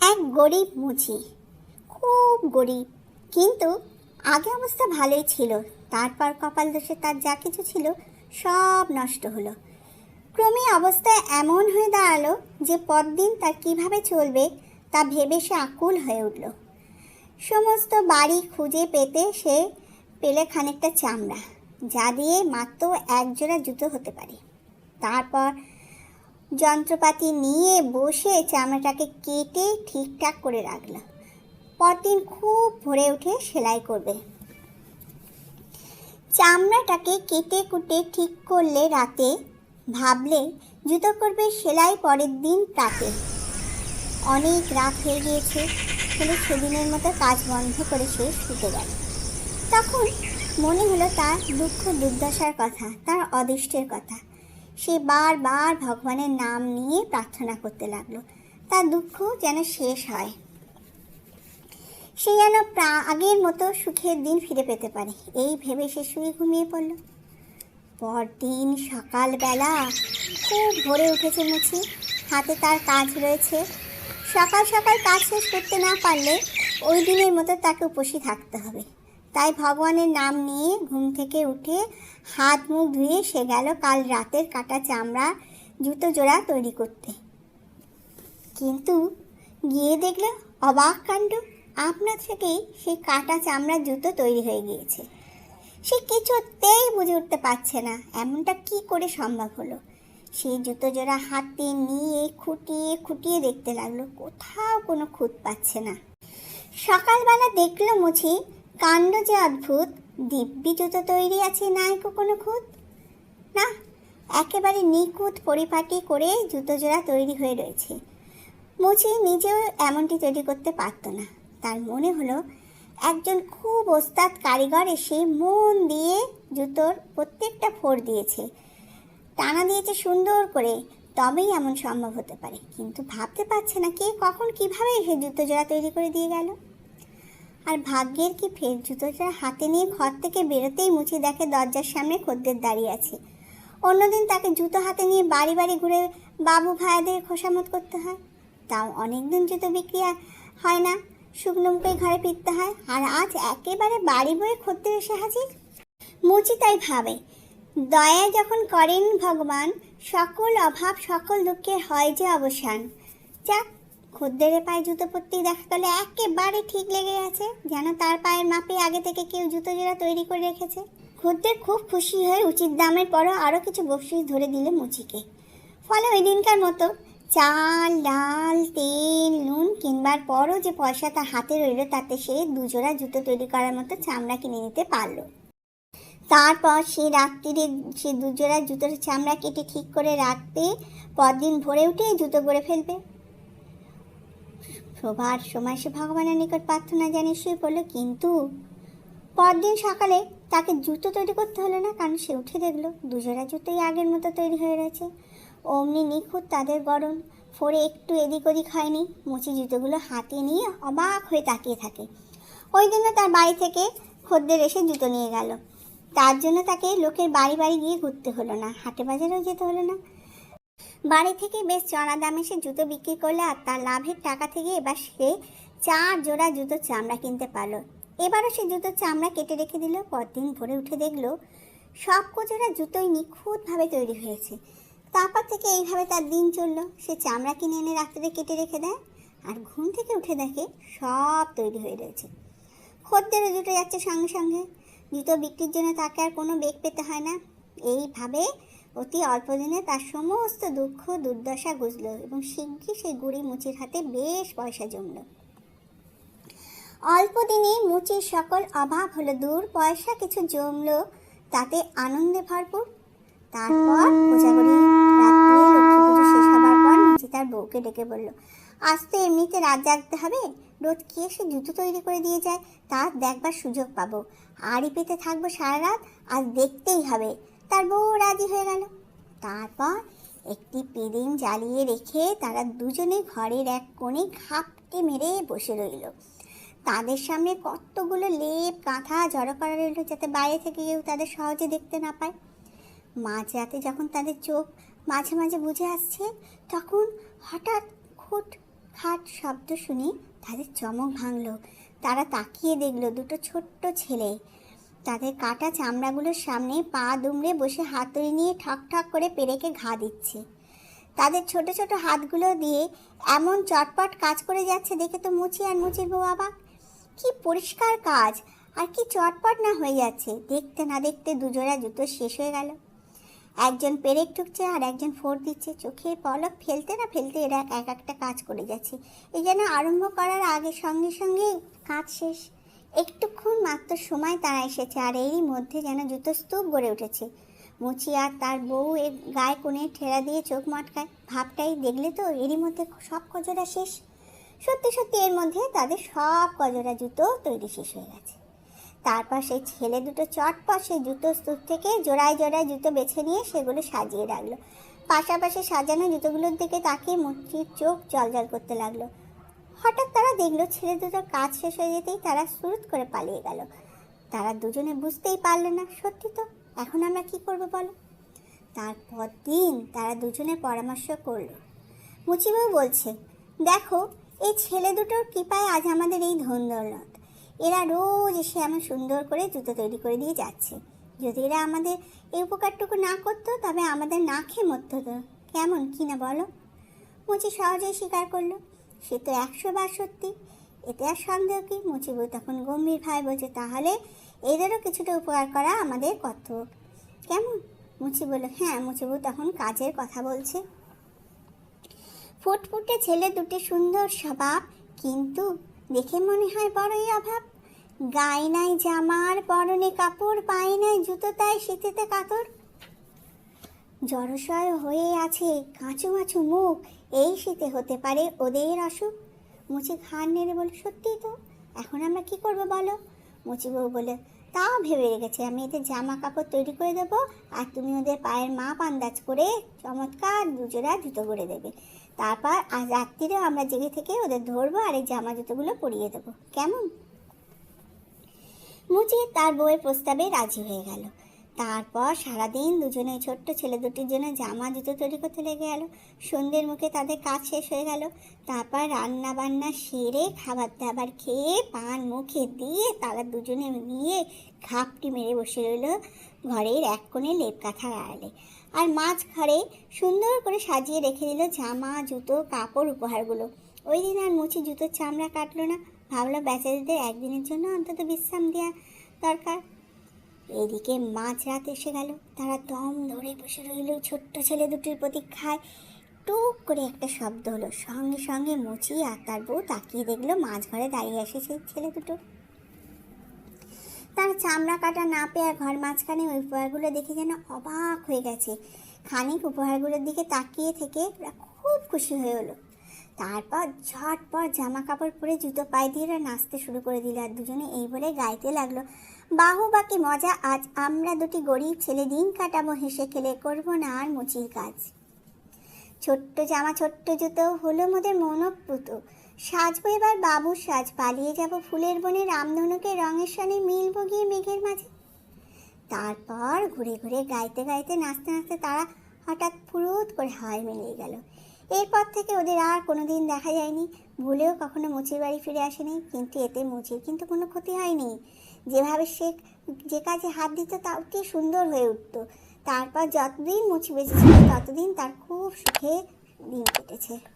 এক গরিব মুচি। খুব গরিব, কিন্তু আগে অবস্থা ভালোই ছিল। তারপর কপাল দোষে তার যা কিছু ছিল, সব নষ্ট হলো। ক্রমে অবস্থা এমন হয়ে দাঁড়াল যে পরদিন তার কীভাবে চলবে তা ভেবে সে আকুল হয়ে উঠল। সমস্ত বাড়ি খুঁজে পেতে সে পেলে খানিকটা চামড়া, যা দিয়ে মাত্র একজোড়া জুতো হতে পারে। তারপর যন্ত্রপাতি নিয়ে বসে চামড়াটাকে কেটে ঠিকঠাক করে রাখল পরদিন খুব ভরে উঠে সেলাই করবে। চামড়াটাকে কেটে কুটে ঠিক করলে রাতে ভাবলে জুতো করবে সেলাই পরের দিন প্রাতে অনেক রাত হয়ে গিয়েছে, ফলে সেদিনের মতো কাজ বন্ধ করে সে শুতে গেল। তখন মনে হলো তার দুঃখ দুর্দশার কথা, তার অদৃষ্টের কথা। সে বারবার ভগবানের নাম নিয়ে প্রার্থনা করতে লাগল। তার দুঃখ যেন শেষ হয়। সে যেন আগের মতো সুখের দিন ফিরে পেতে পারে। এই ভেবে সে শুয়ে ঘুমিয়ে পড়ল। পরদিন সকালবেলা খুব ভোরে উঠেছে মুছি হাতে তার কাজ রয়েছে। সকাল সকাল কাজ শেষ করতে না পারলে ওই দিনের মতো তাকে উপসী থাকতে হবে। তাই ভগবানের নাম নিয়ে ঘুম থেকে উঠে হাত মুখ ধুয়ে সে গেল কাল রাতের কাটা চামড়া জুতো জোড়া তৈরি করতে। কিন্তু গিয়ে দেখলে অবাক কাণ্ড আপনা থেকেই সেই কাটা চামড়ার জুতো তৈরি হয়ে গিয়েছে। সে কিছুতেই বুঝে উঠতে পারছে না এমনটা কি করে সম্ভব হলো। সেই জুতো জোড়া হাতে নিয়ে খুঁটিয়ে খুঁটিয়ে দেখতে লাগল, কোথাও কোনো খুঁত পাচ্ছে না। সকালবেলা দেখল মুছি কাণ্ড যে অদ্ভুত, দিব্যি জুতো তৈরি আছে নাইকো কোনো খুঁত? না, একেবারে নিখুঁত পরিপাটি করে জুতো জোড়া তৈরি হয়ে রয়েছে। মুচি নিজেও এমনটি তৈরি করতে পারতো না। তার মনে হলো, একজন খুব ওস্তাদ কারিগর এসে মন দিয়ে জুতোর প্রত্যেকটা ফোর দিয়েছে। টানা দিয়েছে সুন্দর করে, তবেই এমন সম্ভব হতে পারে। কিন্তু ভাবতে পারছে না কে কখন কীভাবে এসে জুতো জোড়া তৈরি করে দিয়ে গেল। আর ভাগ্যের কি ফের জুতো জোড়া হাতে নিয়ে ঘর থেকে বেরোতেই মুছে দেখে দরজার সামনে খদ্দের দাঁড়িয়ে আছে। অন্যদিন তাকে জুতো হাতে নিয়ে বাড়ি বাড়ি ঘুরে বাবু ভাইয়াদের খোসামত করতে হয়। তাও অনেক দিন জুতো বিক্রি হয় না, শুকনো মুখে ঘরে ফিরতে হয় আর আজ একেবারে বাড়ি বয়ে খদ্দের এসে হাজির। মুচি তাই ভাবে, দয়া যখন করেন ভগবান, সকল অভাব, সকল দুঃখের হয় যে অবসান। যাক খদ্দেরের পায়ে জুতো পরতেই দেখা গেল একেবারে ঠিক লেগে গেছে, যেন তার পায়ের মাপে আগে থেকে কেউ জুতো জোড়া তৈরি করে রেখেছে। খদ্দের খুব খুশি হয়ে উচিত দামের পরও আরও কিছু বকশিস ধরে দিলে মুচিকে। ফলে ওই দিনকার মতো চাল, ডাল, তেল, নুন কিনবার পরও যে পয়সা তার হাতে রইল, তাতে সে দুজোড়া জুতো তৈরি করার মতো চামড়া কিনে নিতে পারল। তারপর সে রাত্রিরে সে দুজোড়া জুতোর চামড়া কেটে ঠিক করে রাখতে পরদিন ভোরে উঠে জুতো গড়ে ফেলবে। শোভার সময় সে ভগবানের নিকট প্রার্থনা জানিয়ে শুয়ে পড়ল, কিন্তু পরদিন সকালে তাকে জুতো তৈরি করতে হলো না, কারণ সে উঠে দেখল দুজোড়া জুতোই আগের মতো তৈরি হয়ে রয়েছে। অমনি নিখুঁত তাদের গরম ফোরে একটু এদিক ওদিক হয়নি, মুচি জুতোগুলো হাতে নিয়ে অবাক হয়ে তাকিয়ে থাকে। ওই দিনও তার বাড়ি থেকে খদ্দের এসে জুতো নিয়ে গেল। তার জন্য তাকে লোকের বাড়ি বাড়ি গিয়ে ঘুরতে হলো না, হাটে বাজারেও যেতে হলো না। বাড়ি থেকে বেশ চড়া দামে সে জুতো বিক্রি করলে আর তার লাভের টাকা থেকে এবার সে চার জোড়া জুতোর চামড়া কিনতে পারল। এবারও সে জুতোর চামড়া কেটে রেখে দিল, পরদিন ভোরে উঠে দেখল সব কোজোড়া জুতোই নিখুঁতভাবে তৈরি হয়েছে। তারপর থেকে এইভাবে তার দিন চলল। সে চামড়া কিনে এনে রাত্রে কেটে রেখে দেয় আর ঘুম থেকে উঠে দেখে সব তৈরি হয়ে রয়েছে। খদ্দেরও জুটে যাচ্ছে সঙ্গে সঙ্গে। জুতো বিক্রির জন্য তাকে আর কোনো বেগ পেতে হয় না। এইভাবে অতি অল্প দিনে তার সমস্ত দুঃখ, দুর্দশা গুজল এবং শিগগির সেই গুড়ি মুচির হাতে বেশ পয়সা জমল। অল্প দিনেই মুচির সকল অভাব হলো দূর, পয়সা কিছু জমলো তাতে আনন্দে ভরপুর। তারপর মুচি তার বউকে ডেকে বলল, আজ তো এমনিতে রাত জাগতে হবে, রোজ কে এসে জুতো তৈরি করে দিয়ে যায় তার দেখবার সুযোগ পাবো। আড়ি পেতে থাকব সারা রাত, আজ দেখতেই হবে। তার বউ রাজি হয়ে গেল। তারপর একটি পিদিম জ্বালিয়ে রেখে তারা দুজনে ঘরের এক কোণে ঘাপটে মেরে বসে রইল। তাদের সামনে কতগুলো লেপ, কাঁথা জড়ো করা রইল যাতে বাইরে থেকে কেউ তাদের সহজে দেখতে না পায়। মাঝরাতে যখন তাদের চোখ মাঝে মাঝে বুঝে আসছে, তখন হঠাৎ খুট খাট শব্দ শুনে তাদের চমক ভাঙল। তারা তাকিয়ে দেখল দুটো ছোট্ট ছেলে। তাদের কাটা চামড়াগুলোর সামনে পা দুমড়ে বসে হাতুড়ি নিয়ে ঠক ঠক করে পেরেকে ঘা দিচ্ছে। তাদের ছোট ছোট হাতগুলো দিয়ে এমন চটপট কাজ করে যাচ্ছে দেখে তো মুচি আর মুচির বউ অবাক। কি পরিষ্কার কাজ, আর কি চটপট না হয়ে যাচ্ছে। দেখতে না দেখতে দুজোড়া জুতো শেষ হয়ে গেল। একজন পেরেক ঠুকছে আর একজন ফোর দিচ্ছে। চোখে পলক ফেলতে না ফেলতে এরা এক একটা কাজ করে যাচ্ছে। এই যেন আরম্ভ করার আগে সঙ্গে সঙ্গে কাজ শেষ। একটুক্ষণ মাত্র সময় তারা এসেছে আর এরই মধ্যে যেন জুতো স্তূপ গড়ে উঠেছে। মুচি আর তার বউ এর গায়ে কোণে ঠেলা দিয়ে চোখ মটকায় ভাবটাই দেখলে তো এরই মধ্যে সব কজরা শেষ। সত্যি সত্যি এর মধ্যে তাদের সব কজরা জুতো তৈরি শেষ হয়ে গেছে। তারপর সেই ছেলে দুটো চটপট সেই জুতো স্তূপ থেকে জোড়ায় জোড়ায় জুতো বেছে নিয়ে সেগুলো সাজিয়ে রাখল। পাশাপাশি সাজানো জুতোগুলোর দিকে তাকিয়ে মুচির চোখ জলজল করতে লাগল। হঠাৎ তারা দেখল ছেলে দুটোর কাজ শেষ হয়ে যেতেই তারা সুরুত করে পালিয়ে গেল। তারা দুজনে বুঝতেই পারল না, সত্যি তো? এখন আমরা কি করব বলো? তারপর দিন তারা দুজনে পরামর্শ করল। মুচিবাবু বলছে, দেখো, এই ছেলে দুটোর কৃপায় আজ আমাদের এই ধন দৌলত এরা রোজ এসে এমন সুন্দর করে জুতো তৈরি করে দিয়ে যাচ্ছে। যদি এরা আমাদের এই উপকারটুকু না করতো, তবে আমাদের না খেয়ে মরতে হতো কেমন, কি না বলো? মুচি সহজেই স্বীকার করল। সে তো একশো সত্যি। এতে আর সন্দেহ কি? মুচিবু তখন গম্ভীর ভাই বলছে, তাহলে এদেরও কিছুটা উপকার করা আমাদের কর্তব্য। কেমন? মুচি বলল হ্যাঁ মুচিবু তখন কাজের কথা বলছে। ফুটফুটে ছেলে দুটি সুন্দর স্বভাব, কিন্তু দেখে মনে হয় বড়ই অভাব। গায়ে নাই জামার, পরনে কাপড়, পায়ে নাই জুতো, তাই শীতেতে কাতর। জড়সয় হয়ে আছে কাঁচু মাছু মুখ এই শীতে হতে পারে ওদের অসুখ। মুচি ঘাড় নেড়ে বলে সত্যি তো? এখন আমরা কি করব বলো? মুচি বউ বলে তাও ভেবে রেখেছি, আমি এতে জামা কাপড় তৈরি করে দেবো আর তুমি ওদের পায়ের মাপ আন্দাজ করে চমৎকার দুজোড়া জুতো করে দেবে। তারপর আজ রাত্রিরেও আমরা জেগে থেকে ওদের ধরবো আর এই জামা জুতোগুলো পরিয়ে দেবো। কেমন? মুচি তার বউয়ের প্রস্তাবে রাজি হয়ে গেল। তারপর সারাদিন দুজনে ছোট্ট ছেলে দুটির জন্য জামা, জুতো তৈরি করতে লেগে গেল। সন্ধ্যের মুখে তাদের কাজ শেষ হয়ে গেল। তারপর রান্না বান্না সেরে খাবার দাবার খেয়ে পান মুখে দিয়ে তারা দুজনে নিয়ে ঘাপটি মেরে বসে রইল ঘরের এক কোণে লেপ কাঁথার আড়ালে। আর মাছ ঘরে সুন্দর করে সাজিয়ে রেখে দিল জামা, জুতো, কাপড়, উপহারগুলো। ওই দিন আর মুচি জুতোর চামড়া কাটলো না। ভাবলো বেচারিদের একদিনের জন্য অন্তত বিশ্রাম দেওয়া দরকার। এদিকে মাঝরাত এসে গেল। তারা দম ধরে বসে রইল। ছোট্ট ছেলে দুটির প্রতীক্ষায় টুক করে একটা শব্দ হলো। সঙ্গে সঙ্গে মুচি আর তার বউ তাকিয়ে দেখল মাঝ ঘরে দাঁড়িয়ে আসে সেই ছেলে দুটো। তার চামড়া কাটা না পেয়ে ঘর মাঝখানে ওই উপহারগুলো দেখে যেন অবাক হয়ে গেছে। খানিক উপহারগুলোর দিকে তাকিয়ে থেকে ওরা খুব খুশি হয়ে হলো। তারপর ঝটপট জামা কাপড় পরে জুতো পায়ে দিয়ে ওরা নাচতে শুরু করে দিল আর দুজনে এই বলে গাইতে লাগল। বাহু বাকি মজা, আজ আমরা দুটি গরিব ছেলে দিন কাটাবো, হেসে খেলে করব না আর মুচির কাজ। ছোট্ট জামা, ছোট্ট জুতো, হলো মোদের মনপ্রুত সাজবো এবার বাবুর সাজ, পালিয়ে যাব ফুলের বনে, রামধনুকে রঙের সনে মিলবো গিয়ে মেঘের মাঝে। তারপর ঘুরে ঘুরে গাইতে গাইতে, নাচতে নাচতে তারা হঠাৎ ফুরুত করে হাওয়ায় মিলিয়ে গেল। এরপর থেকে ওদের আর কোনোদিন দেখা যায়নি। ভুলেও কখনো মুচির বাড়ি ফিরে আসেনি, কিন্তু এতে মুচির কিন্তু কোনো ক্ষতি হয়নি। যেভাবে সে যে কাজে হাত দিত তা অতি সুন্দর হয়ে উঠত। তারপর যতদিন মুচি বেঁচেছিল, ততদিন তার খুব সুখে দিন কেটেছে।